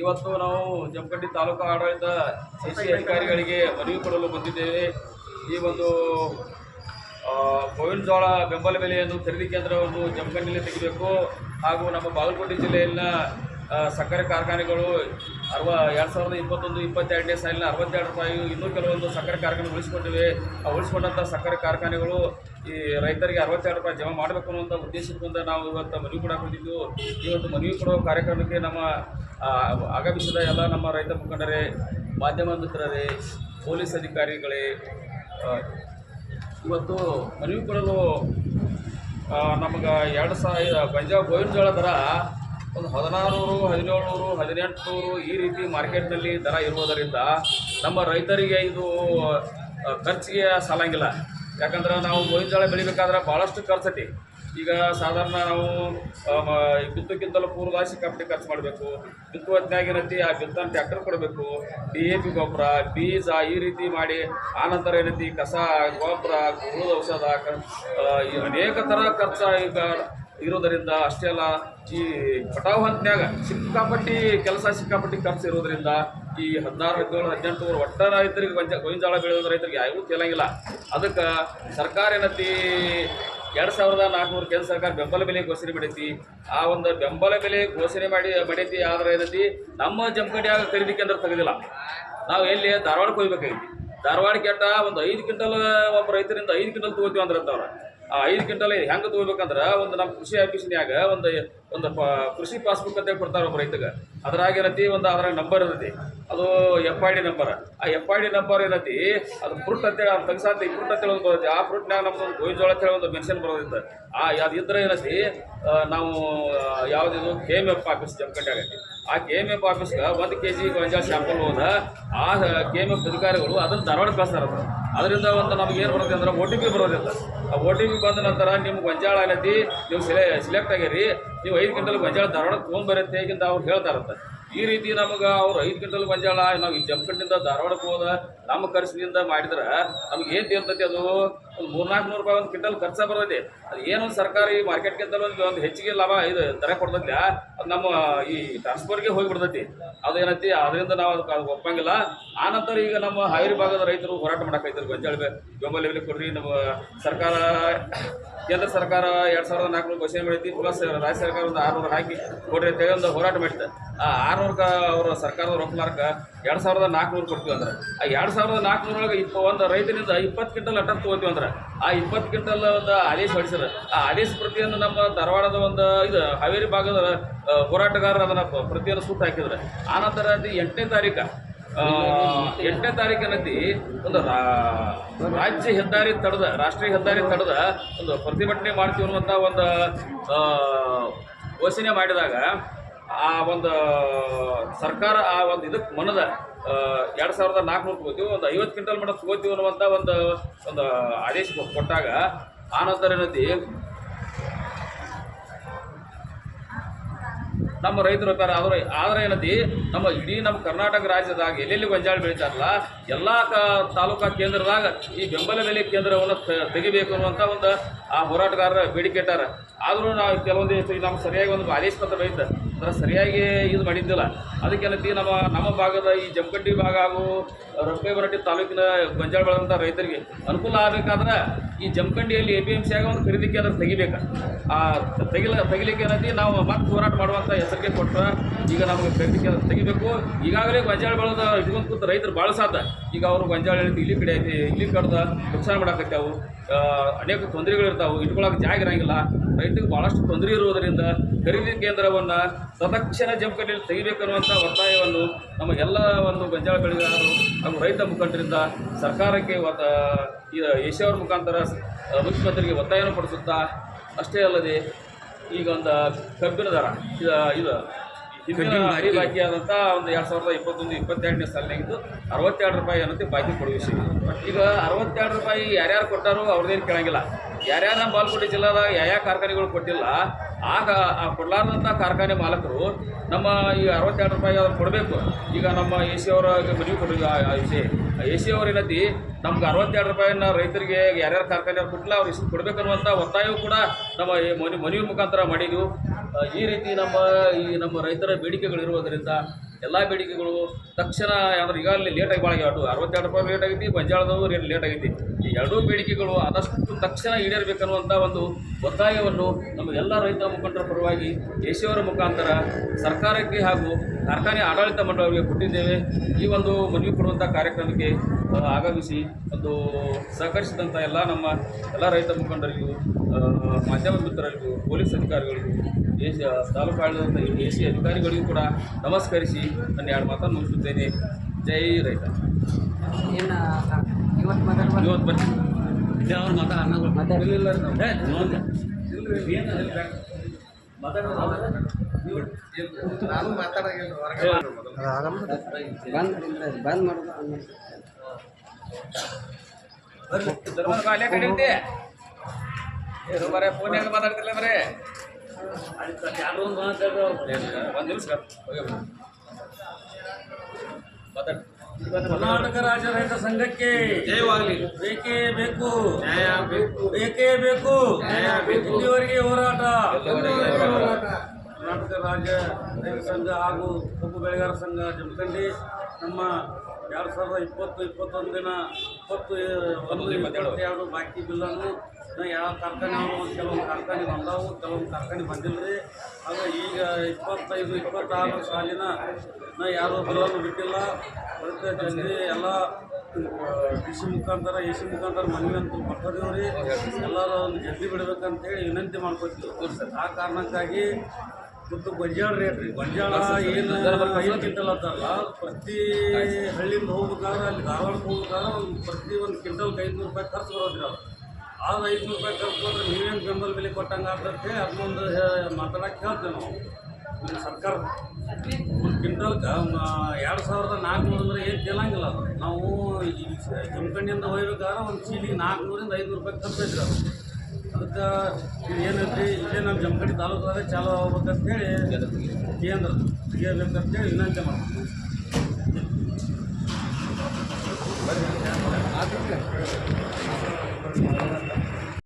ಇವತ್ತು ನಾವು ಜಮಖಂಡಿ ತಾಲೂಕು ಆಡಳಿತ ಸಿ ಸಿ ಅಧಿಕಾರಿಗಳಿಗೆ ಮನವಿ ಕೊಡಲು ಬಂದಿದ್ದೇವೆ. ಈ ಒಂದು ಗೋವಿನ ಜೋಳ ಬೆಂಬಲ ಬೆಲೆಯನ್ನು ಖರೀದಿ ಕೇಂದ್ರವನ್ನು ಜಮಖಂಡಿಯಲ್ಲಿ ತೆಗಿಬೇಕು. ಹಾಗೂ ನಮ್ಮ ಬಾಗಲಕೋಟೆ ಜಿಲ್ಲೆಯಲ್ಲಿನ ಸಕ್ಕರೆ ಕಾರ್ಖಾನೆಗಳು ಅರವ ಎರಡು ಸಾವಿರದ ಇಪ್ಪತ್ತೊಂದು, ಇಪ್ಪತ್ತೆರಡನೇ ಸಾಲಿನ ಅರವತ್ತೆರಡು ರೂಪಾಯಿ ಇನ್ನೂ ಕೆಲವೊಂದು ಸಕ್ಕರೆ ಕಾರ್ಖಾನೆ ಉಳಿಸ್ಕೊಂಡಿವೆ. ಆ ಉಳಿಸ್ಕೊಂಡಂಥ ಸಕ್ಕರೆ ಕಾರ್ಖಾನೆಗಳು ಈ ರೈತರಿಗೆ ಅರವತ್ತೆರಡು ರೂಪಾಯಿ ಜಮಾ ಮಾಡಬೇಕು ಅನ್ನುವಂಥ ಉದ್ದೇಶದಿಂದ ನಾವು ಇವತ್ತು ಮನವಿ ಕೂಡ ಬಂದಿದ್ದು ಇವತ್ತು ಮನವಿ ಕೊಡುವ ಕಾರ್ಯಕ್ರಮಕ್ಕೆ ನಮ್ಮ ಆಗಮಿಸಿದ ಎಲ್ಲ ನಮ್ಮ ರೈತ ಮುಖಂಡರೇ, ಮಾಧ್ಯಮ ಮಿತ್ರರೇ, ಪೊಲೀಸ್ ಅಧಿಕಾರಿಗಳೇ ಇವತ್ತು ಮನವಿ ಕೊಡಲು ನಮಗೆ ಎರಡು ಸಾವಿರ ಪಂಜಾಬ್ ಗೋವಿನ ಜೋಳ ದರ ಒಂದು ಹದಿನಾರುನೂರು, ಹದಿನೇಳುನೂರು, ಹದಿನೆಂಟುನೂರು ಈ ರೀತಿ ಮಾರ್ಕೆಟ್ನಲ್ಲಿ ದರ ಇರುವುದರಿಂದ ನಮ್ಮ ರೈತರಿಗೆ ಇದು ಖರ್ಚಿಗೆ ಸಾಲಂಗಿಲ್ಲ. ಯಾಕಂದ್ರೆ ನಾವು ಗೋವಿನ ಜೋಳ ಬೆಳಿಬೇಕಾದ್ರೆ ಭಾಳಷ್ಟು ಖರ್ಚತಿ. ಈಗ ಸಾಧಾರಣ ನಾವು ಬಿತ್ತಕ್ಕಿಂತಲೂ ಪೂರ್ವದಾಗ ಕಂಪ್ನಿ ಖರ್ಚು ಮಾಡಬೇಕು. ಬಿತ್ತುವ ಹೊತ್ನ್ಯಾಗ ಆ ಬಿತ್ತನ ಟ್ಯಾಕ್ಟರ್ ಕೊಡಬೇಕು. ಡಿ ಎ ಪಿ ಗೊಬ್ಬರ, ಬೀಜ ಈ ರೀತಿ ಮಾಡಿ, ಆನಂತರ ಏನೈತಿ, ಕಸ, ಗೊಬ್ಬರ ಹುಳದ ಔಷಧ ಅನೇಕ ಥರ ಖರ್ಚು ಈಗ ಇರೋದರಿಂದ ಅಷ್ಟೇ ಅಲ್ಲ, ಈ ಕಟಾವು ಹಂತನ್ಯಾಗ ಸಿಕ್ಕಾಪಟ್ಟಿ ಕೆಲಸ, ಸಿಕ್ಕಾಪಟ್ಟಿ ಖರ್ಚು ಇರೋದ್ರಿಂದ ಈ ಹದಿನಾರು, ಹದಿನೇಳು ಹದಿನೆಂಟು ಒಟ್ಟ ರೈತರಿಗೆ ಗೊಂಜ, ಗೋಂಜಾಳ ಬೆಳೆಯೋದು ರೈತರಿಗೆ ಯಾರಿಗೂ ತೇಲಂಗಿಲ್ಲ ಅದಕ್ಕೆ ಸರ್ಕಾರ ಏನತಿ ಎರಡು ಸಾವಿರದ ನಾಲ್ಕುನೂರು ಕೇಂದ್ರ ಸರ್ಕಾರ ಬೆಂಬಲ ಬೆಲೆ ಘೋಷಣೆ ಮಾಡೈತಿ. ಆ ಒಂದು ಬೆಂಬಲ ಬೆಲೆ ಘೋಷಣೆ ಮಾಡಿ, ಮಾಡೈತಿ, ಆದರೆ ಏನೈತಿ ನಮ್ಮ ಜಮಖಂಡಿಯಾಗ ಖರೀದಿ ಕೇಂದ್ರ ತೆಗೆದಿಲ್ಲ. ನಾವು ಎಲ್ಲಿ ಧಾರವಾಡಕ್ಕೆ ಹೋಗ್ಬೇಕಾಗಿತ್ತು ಧಾರವಾಡ ಕೆಟ್ಟ ಒಂದು ಐದು ಕ್ವಿಂಟಲ್, ಒಬ್ಬ ರೈತರಿಂದ ಐದು ಕ್ವಿಂಟಲ್ ತೊಗೋತೀವಿ ಅಂದ್ರೆ ಅವ್ರು. ಆ ಐದು ಕ್ವಿಂಟಲ್ ಹೆಂಗೆ ತೊಗೋಬೇಕಂದ್ರೆ ಒಂದು ನಮ್ಮ ಕೃಷಿ ಆಫೀಸ್ನ್ಯಾಗ ಒಂದು ಒಂದು ಕೃಷಿ ಪಾಸ್ಬುಕ್ ಅಂತ ಕೊಡ್ತಾರೆ ಒಬ್ಬ ರೈತಗೆ. ಅದ್ರಾಗ ಏನೈತಿ, ಒಂದು ಅದ್ರಾಗ ನಂಬರ್ ಇರ್ತೈತಿ ಅದು ಎಫ್ ಐ ಡಿ ನಂಬರ್ ಆ ಎಫ್ ಐ ಡಿ ನಂಬರ್ ಏನೈತಿ? ಅದು ಫ್ರೂಟ್ ಅಂತೇಳಿ ಅದು ತೆಗ್ಸಾಂತ ಫ್ರೂಟ್ ಅಂತೇಳಿ ಒಂದು ಬರುತ್ತೆ. ಆ ಫ್ರೂಟ್ನಾಗ ನಮ್ದು ಗೋವಿನ ಜೋಳ ಅಂತೇಳಿ ಒಂದು ಮೆನ್ಷನ್ ಬರೋದಿತ್ತು. ಆ, ಅದು ಇದ್ರೆ ಏನೈತಿ? ನಾವು ಯಾವುದಿದು? K M F office Jamkhandi ಆಗೈತಿ. ಆ ಕೆ ಎಂ ಎಫ್ ಆಫೀಸ್ಗೆ ಒಂದು ಕೆ ಜಿ ಗೋಂಜಾಳ ಸ್ಯಾಂಪಲ್ ಹೋದ. ಆ ಕೆ ಎಂ ಎಫ್ ಅಧಿಕಾರಿಗಳು ಅದನ್ನು ಧಾರವಾಡ ಕಳಿಸ್ತಾರೆ ಅದು. ಅದರಿಂದ ಒಂದು ನಮ್ಗೆ ಏನು ಬರುತ್ತೆ ಅಂದ್ರೆ ಓ ಟಿ ಪಿ ಬರೋದಿಲ್ಲ. ಆ ಓ ಟಿ ಪಿ ಬಂದ ನಂತರ ನಿಮ್ಗೆ ಗೊಂಜಾಳ ಏನೈತಿ? ನೀವು ಸಿಲೆ ಸಿಲೆಕ್ಟ್ ಆಗಿರಿ. ನೀವು ಐದು ಗಂಟೆಲಿ ಗೊಂಜಾಳ ಧಾರವಾಡಕ್ಕೆ ತೊಗೊಂಡ್ಬರುತ್ತೆ ಹೇಗಿಂತ ಅವ್ರು ಹೇಳ್ತಾರಂತ. ಈ ರೀತಿ ನಮಗೆ ಅವ್ರು ಐದು ಗಂಟಲ್ ಗೊಂಜಾಳ ನಾವು ಈ ಜಮಖಂಡಿಂದ ಧಾರವಾಡಕ್ಕೆ ಹೋದ, ನಮ್ಮ ಖರ್ಚಿನಿಂದ ಮಾಡಿದ್ರೆ ನಮ್ಗೆ ಏನು ತಿರ್ತೈತಿ ಅದು? ಒಂದು ಮೂರ್ನಾಲ್ಕು ನೂರು ರೂಪಾಯಿ ಒಂದು ಕ್ವಿಂಟಲ್ ಖರ್ಚು ಬರ್ತೈತಿ. ಅದು ಏನು ಸರ್ಕಾರಿ ಮಾರ್ಕೆಟ್ಗಿಂತಲೂ ಒಂದು ಒಂದು ಹೆಚ್ಚಿಗೆ ಲಾಭ ಇದು ದರ ಕೊಡ್ತೈತೆ. ಅದು ನಮ್ಮ, ಈ ಟ್ರಾನ್ಸ್ಪೋರ್ಟ್ಗೆ ಹೋಗಿಬಿಡ್ತೈತಿ ಅದೇನೈತಿ ಅದರಿಂದ ನಾವು ಅದಕ್ಕೆ ಅದು ಒಪ್ಪಂಗಿಲ್ಲ. ಆ ನಂತರ ಈಗ ನಮ್ಮ ಹಾವೇರಿ ಭಾಗದ ರೈತರು ಹೋರಾಟ ಮಾಡಕೈತಾರೆ ಗೊಂಜಾಳ ಬೆಂಬಲ ಬೆಲೆ ಕೊಡ್ರಿ. ನಮ್ಮ ಸರ್ಕಾರ, ಕೇಂದ್ರ ಸರ್ಕಾರ ಎರಡು ಸಾವಿರದ ನಾಲ್ಕುನೂರು ಘೋಷಣೆ ಮಾಡೈತಿ ಪ್ಲಸ್ ರಾಜ್ಯ ಸರ್ಕಾರ ಒಂದು ಆರುನೂರು ಹಾಕಿ ಕೊಡ್ರಿ ಅಂತ ಒಂದು ಹೋರಾಟ ಮಾಡಿತ್ತು. ಆ ಆರುನೂರಕ್ಕೆ ಅವರ ಸರ್ಕಾರದ ರೊಕ್ಕಲಾರ್ಕ ಎರಡು ಸಾವಿರದ ನಾಲ್ಕುನೂರು ಕೊಡ್ತೀವಿ ಅಂದ್ರೆ. ಆ ಎರಡು ಸಾವಿರದ ನಾಲ್ಕುನೂರೊಳಗೆ ಇಪ್ಪ ಒಂದು ರೈತನಿಂದ ಇಪ್ಪತ್ತು ಕ್ವಿಂಟಲ್ ಅಟ್ಟ ತೊಗೋತೀವಿ ಅಂದ್ರೆ ಆ ಇಪ್ಪತ್ತು ಕ್ವಿಂಟಲ್ ಒಂದು ಆದೇಶ ಹೊಡಿಸಿದ್ರು ಆ ಆದೇಶ ಪ್ರತಿಯನ್ನು ನಮ್ಮ ಧಾರವಾಡದ ಒಂದು ಇದು ಹಾವೇರಿ ಭಾಗದ ಹೋರಾಟಗಾರರು ಅದನ್ನು ಪ್ರತಿಯನ್ನು ಸುಟ್ಟು ಹಾಕಿದ್ರು ಆನಂತರ ಅದು ಎಂಟನೇ ತಾರೀಕು ಎಂಟನೇ ತಾರೀಕಿನಲ್ಲಿ ಒಂದು ರಾಜ್ಯ ಹೆದ್ದಾರಿ ತಡೆದ, ರಾಷ್ಟ್ರೀಯ ಹೆದ್ದಾರಿ ತಡೆದ ಒಂದು ಪ್ರತಿಭಟನೆ ಮಾಡ್ತೀವಿ ಅನ್ನುವಂಥ ಒಂದು ಘೋಷಣೆ ಮಾಡಿದಾಗ ಆ ಒಂದು ಸರ್ಕಾರ ಆ ಒಂದು ಇದಕ್ಕೆ ಮನದ ಎರಡು ಸಾವಿರದ ನಾಲ್ಕುನೂರು ತಗೋತೀವಿ, ಒಂದು ಐವತ್ತು ಕ್ವಿಂಟಲ್ ಮಟ್ಟ ತಗೋತೀವಿ ಅನ್ನುವಂಥ ಒಂದು ಒಂದು ಆದೇಶ ಕೊಟ್ಟಾಗ ಆನಂತರ ಏನೈತಿ ನಮ್ಮ ರೈತರು ಆದ್ರೆ ಆದ್ರೆ ಏನೈತಿ ನಮ್ಮ ಇಡೀ ನಮ್ಮ ಕರ್ನಾಟಕ ರಾಜ್ಯದಾಗ ಎಲ್ಲೆಲ್ಲಿ ಗೊಂಜಾಳ ಬೆಳಿತಾರಲ್ಲ, ಎಲ್ಲ ತಾಲೂಕಾ ಕೇಂದ್ರದಾಗ ಈ ಬೆಂಬಲ ಬೆಲೆ ಕೇಂದ್ರವನ್ನು ತೆಗಿಬೇಕು ಅನ್ನುವಂಥ ಒಂದು ಆ ಹೋರಾಟಗಾರರ ಬೇಡಿಕೆ ಇಟ್ಟಾರ. ಆದರೂ ನಾವು ಕೆಲವೊಂದು ನಮ್ಗೆ ಸರಿಯಾಗಿ ಒಂದು ಆದೇಶ ಪತ್ರ ಬೈತ ಅಂದ್ರೆ ಸರಿಯಾಗಿ ಇದು ಮಾಡಿದ್ದಿಲ್ಲ. ಅದಕ್ಕೇನೈತಿ ನಮ್ಮ ನಮ್ಮ ಭಾಗದ ಈ ಜಮಖಂಡಿ ಭಾಗ ಹಾಗೂ ರೊಪ್ಪೇಬರಟ್ಟಿ ತಾಲೂಕಿನ ಗೊಂಜಾಳ ಬೆಳೆದಂಥ ರೈತರಿಗೆ ಅನುಕೂಲ ಆಗಬೇಕಾದ್ರೆ ಈ ಜಮಖಂಡಿಯಲ್ಲಿ ಎ ಪಿ ಎಂ ಸಿಯಾಗ ಒಂದು ಖರೀದಿ ಅದನ್ನು ತೆಗಿಬೇಕು. ಆ, ತೆಗಿಲ, ತೆಗಿಲಿಕ್ಕೆ ಏನೈತಿ ನಾವು ಮತ್ತೆ ಹೋರಾಟ ಮಾಡುವಂಥ ಹೆಸರಿಗೆ ಕೊಟ್ಟರೆ ಈಗ ನಮಗೆ ಖರೀದಿ ಕೇಂದ್ರ ತೆಗಿಬೇಕು. ಈಗಾಗಲೇ ಗೊಂಜಾಳ ಬೆಳೆದ ಇಟ್ಕೊಂಡು ಕೂತ ರೈತರು ಭಾಳ ಸಾಧ ಈಗ ಅವರು ಗೊಂಜಾಳ ಇಲ್ಲಿ ಕಡೆ ಐತಿ, ಇಲ್ಲಿ ಕಡ್ದ ನುಕ್ಸಾನ ಮಾಡಾಕತ್ತಾವು ಅನೇಕ ತೊಂದರೆಗಳಿರ್ತಾವೆ ಇಟ್ಕೊಳ್ಳೋಕೆ ಜಾಗ ಇರಂಗಿಲ್ಲ. ರೈತರಿಗೆ ಭಾಳಷ್ಟು ತೊಂದರೆ ಇರುವುದರಿಂದ ಖರೀದಿ ಕೇಂದ್ರವನ್ನು ತತ್ಕ್ಷಣ ಜಮಖಂಡಿಯಲ್ಲಿ ತೆಗಿಬೇಕನ್ನುವಂಥ ಒತ್ತಾಯವನ್ನು ನಮ್ಮ ಎಲ್ಲ ಒಂದು ಗೊಂಜಾಳ ಬೆಳೆಗಾರರು ಹಾಗೂ ರೈತ ಮುಖಂಡರಿಂದ ಸರ್ಕಾರಕ್ಕೆ ಒತ್ತ, ಈ ಯಶೋರ ಮುಖಾಂತರ ಮುಖ್ಯಮಂತ್ರಿಗೆ ಒತ್ತಾಯವನ್ನು ಪಡಿಸುತ್ತಾ, ಅಷ್ಟೇ ಅಲ್ಲದೆ ಈಗ ಒಂದು ಕಬ್ಬಿನ ದರ ಇದು ಹಿಂದಿನ ಅರಿ ಬಾಕಿ. ಆದಂಥ ಒಂದು ಎರಡು ಸಾವಿರದ ಇಪ್ಪತ್ತೊಂದು ಇಪ್ಪತ್ತೆರಡನೇ ಸಾಲಿನಾಗಿದ್ದು ಅರವತ್ತೆರಡು ರೂಪಾಯಿ ಅನ್ನೋದು ಬಾಕಿ ಕೊಡುವ ವಿಷಯ. ಈಗ ಅರವತ್ತೆರಡು ರೂಪಾಯಿ ಯಾರ್ಯಾರು ಕೊಟ್ಟಾರೋ ಅವ್ರದ್ದೇನು ಕೇಳಂಗಿಲ್ಲ. ಯಾರ್ಯಾರ ನಮ್ಮ ಬಾಲ್ಕೋಟೆ ಜಿಲ್ಲಾದಾಗ ಯಾವ ಕಾರ್ಖಾನೆಗಳು ಕೊಟ್ಟಿಲ್ಲ ಆಗ ಆ ಕೊಡಲಾರ್ದಂಥ ಕಾರ್ಖಾನೆ ಮಾಲಕರು ನಮ್ಮ ಈ ಅರವತ್ತೆರಡು ರೂಪಾಯಿ ಅದನ್ನು ಕೊಡಬೇಕು. ಈಗ ನಮ್ಮ ಎ ಸಿ ಅವರ ಮನವಿ ಕೊಡೋದು ಆ ವಿಷಯ. ಎ ಸಿ ಅವ್ರ ಏನೈತಿ ನಮ್ಗೆ ಅರವತ್ತೆರಡು ರೂಪಾಯಿನ ರೈತರಿಗೆ ಯಾರ್ಯಾರು ಕಾರ್ಖಾನೆ ಕೊಟ್ಟಲ್ಲ, ಅವ್ರು ಇಷ್ಟು ಕೊಡಬೇಕನ್ನುವಂಥ ಒತ್ತಾಯವೂ ಕೂಡ ನಮ್ಮ ಮನೆ ಮನವಿ ಮುಖಾಂತರ ಮಾಡಿದ್ದು ಈ ರೀತಿ ನಮ್ಮ ಈ ನಮ್ಮ ರೈತರ ಬೇಡಿಕೆಗಳಿರುವುದರಿಂದ ಎಲ್ಲ ಬೇಡಿಕೆಗಳು ತಕ್ಷಣ ಅಂದ್ರೆ ಈಗಾಗಲೇ ಲೇಟಾಗಿ ಭಾಳ ಎರಡು ಅರವತ್ತೆರಡು ರೂಪಾಯಿ ಲೇಟ್ ಆಗೈತಿ ಬಂಜಾಳದವು ರೇಟ್ ಲೇಟ್ ಆಗೈತಿ. ಈ ಎರಡೂ ಬೇಡಿಕೆಗಳು ಆದಷ್ಟು ತಕ್ಷಣ ಈಡೇರಬೇಕನ್ನುವಂಥ ಒಂದು ಒತ್ತಾಯವನ್ನು ನಮಗೆಲ್ಲ ಎಲ್ಲ ರೈತ ಮುಖಂಡರ ಪರವಾಗಿ ದೇಶಿಯವರ ಮುಖಾಂತರ ಸರ್ಕಾರಕ್ಕೆ ಹಾಗೂ ಕಾರ್ಖಾನೆ ಆಡಳಿತ ಮಂಡಳಿಗೆ ಕೊಟ್ಟಿದ್ದೇವೆ. ಈ ಒಂದು ಮನವಿ ಕೊಡುವಂಥ ಕಾರ್ಯಕ್ರಮಕ್ಕೆ ಆಗಮಿಸಿ ಒಂದು ಸಹಕರಿಸಿದಂಥ ಎಲ್ಲ ನಮ್ಮ ಎಲ್ಲ ರೈತ ಮುಖಂಡರಿಗೂ ಮಾಧ್ಯಮ ಮಿತ್ರರಿಗೂ ಪೊಲೀಸ್ ಅಧಿಕಾರಿಗಳಿಗೂ ದೇಶ ತಾಲೂಕು ಆಡಳಿತ ಎ ಸಿ ಅಧಿಕಾರಿಗಳಿಗೂ ಕೂಡ ನಮಸ್ಕರಿಸಿ ನನ್ನ ಎರಡು ಮಾತನ್ನು ಮುಗಿಸುತ್ತೇನೆ. ಜೈ ರೈತ. ಏನು ಇವತ್ತು ಇಲ್ಲ ಅವ್ರು ಮಾತಾಡ ಮತ್ತೆ ಬಂದ್ ಮಾಡೋದು ಬರೇ ಫೋನ್ಯಾಗ ಮಾತಾಡ್ತಿಲ್ಲ ಬರೇ ಒಂದು ನಿಮಿಷ. ಮಾತಾಡಿ ಕರ್ನಾಟಕ ರಾಜ್ಯ ರೈತ ಸಂಘಕ್ಕೆ ಜಯವಾಗಲಿ. ಬೇಕೇ ಬೇಕು. ನ್ಯಾಯ ಬೇಕು. ಬೇಕೇ ಬೇಕು. ನ್ಯಾಯ ಬೇಕು. ಇಲ್ಲಿವರೆಗೆ ಹೋರಾಟ. ಕರ್ನಾಟಕ ರಾಜ್ಯ ರೈತ ಸಂಘ ಹಾಗೂ ಕಬ್ಬು ಬೆಳೆಗಾರ ಸಂಘ ಜಮಖಂಡಿ ನಮ್ಮ ಎರಡು ಸಾವಿರದ ಇಪ್ಪತ್ತು ಇಪ್ಪತ್ತೊಂದಿನ ಇಪ್ಪತ್ತು ಒಂದು ಇಪ್ಪತ್ತೆರಡು ಬಾಕಿ ಬಿಲ್ಲನ್ನು ಯಾವ ಕಾರ್ಖಾನೆ ಕೆಲವೊಂದು ಕಾರ್ಖಾನೆ ಬಂದವು ಕೆಲವೊಂದು ಕಾರ್ಖಾನೆ ಬಂದಿಲ್ಲ ರೀ ಆಗ ಈಗ ಇಪ್ಪತ್ತೈದು, ಇಪ್ಪತ್ತಾರು ಸಾಲಿನ ಯಾರು ಬಿಲ್ಲನ್ನು ಬಿಟ್ಟಿಲ್ಲ. ಜಲ್ದಿ ಎಲ್ಲ ಡಿ ಸಿ ಮುಖಾಂತರ, ಎ ಸಿ ಮುಖಾಂತರ ಮನವಿ ಅಂತ ಕೊಟ್ಟಿದ್ದೀವಿ ರೀ. ಎಲ್ಲರೂ ಒಂದು ಜಲ್ದಿ ಬಿಡಬೇಕಂತೇಳಿ ವಿನಂತಿ ಮಾಡ್ಕೊತೀವಿ ಆ ಕಾರಣಕ್ಕಾಗಿ ಮತ್ತು ಗೊಂಜಾಳ ರೇಟ್ ರೀ. ಗೊಂಜಾಳ ಏನು ಐದು ಕ್ವಿಂಟಲ್ ಅಂತಾರಲ್ಲ, ಪ್ರತಿ ಹಳ್ಳಿಯಿಂದ ಹೋಗ್ಬೇಕಾದ್ರೆ ಅಲ್ಲಿ ಧಾರವಾಡಕ್ಕೆ ಹೋಗ್ಬೇಕಾದ್ರೆ ಒಂದು ಪ್ರತಿ ಒಂದು ಕ್ವಿಂಟಲ್ಗೆ ಐದುನೂರು ರೂಪಾಯಿ ಖರ್ಚು ಬರೋದ್ರಿ ಅವ್ರು ಆದ್ರೆ ಐದುನೂರು ರೂಪಾಯಿ ಖರ್ಚು ಬಂದ್ರೆ ನೀವೇನು ಬೆಂಬಲ ಬೆಲೆ ಕೊಟ್ಟಂಗೆ ಆಗ್ತಂತೆ ಅದನ್ನೊಂದು ಮಾತಾಡಕ್ಕೆ ಹೇಳ್ತೇವೆ ನಾವು. ಸರ್ಕಾರ. ಒಂದು ಕ್ವಿಂಟಲ್ಗೆ ಎರಡು ಸಾವಿರದ ನಾಲ್ಕುನೂರು ಅಂದ್ರೆ ಏನು ಕೇಳಂಗಿಲ್ಲ ಅದು. ನಾವು ಈ ಜಮಖಂಡಿಯಿಂದ ಹೋಗ್ಬೇಕಾದ್ರೆ ಒಂದು ಚೀಲಿಗೆ ನಾಲ್ಕುನೂರಿಂದ ಐದುನೂರು ರೂಪಾಯಿ ಖರ್ಚು ಅದು. ಅದಕ್ಕೆ ಏನೈತಿ ಇಲ್ಲೇ ನಮ್ಮ ಜಮಖಂಡಿ ತಾಲೂಕಾಗ ಚಾಲೂ ಆಗ್ಬೇಕಂತೇಳಿ ಕೇಂದ್ರ ತೆಗಿಬೇಕಂತೇಳಿ ವಿನಂತಿ ಮಾಡ್ತೀವಿ. ಆಗುತ್ತೆ.